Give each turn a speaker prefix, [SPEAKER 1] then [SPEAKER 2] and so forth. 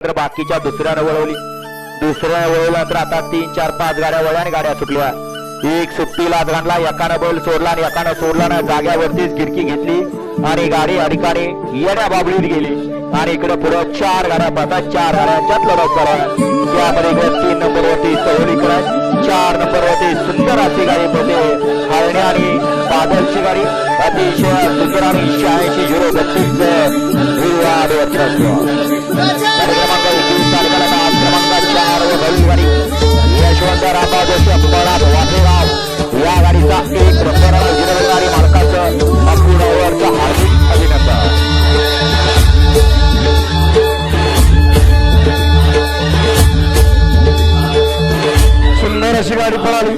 [SPEAKER 1] तर बाकीच्या दुसऱ्यानं वळवली. दुसऱ्यानं वळवलं तर आता तीन चार पाच गाड्या वळल्या आणि गाड्या सुटल्या. एक सुट्टीला घातला एकानं बैल सोडला आणि एकानं सोडला ना जाग्यावरतीच गिरकी घेतली आणि गाडी अडकाने येण्या बाबळीत गेली. आणि इकडे पुढं चार गाड्या पाहतात चार गाड्यांच्यात लढत करा त्यामध्ये इकडे तीन नंबर वरती सवली करत चार नंबरवरती सुंदर अशी गाडी पडते हरणे आणि बादलची गाडी अतिशय सुंदर आणि शहाऐंशी झिरो बत्तीस దశ గారి పొలాలు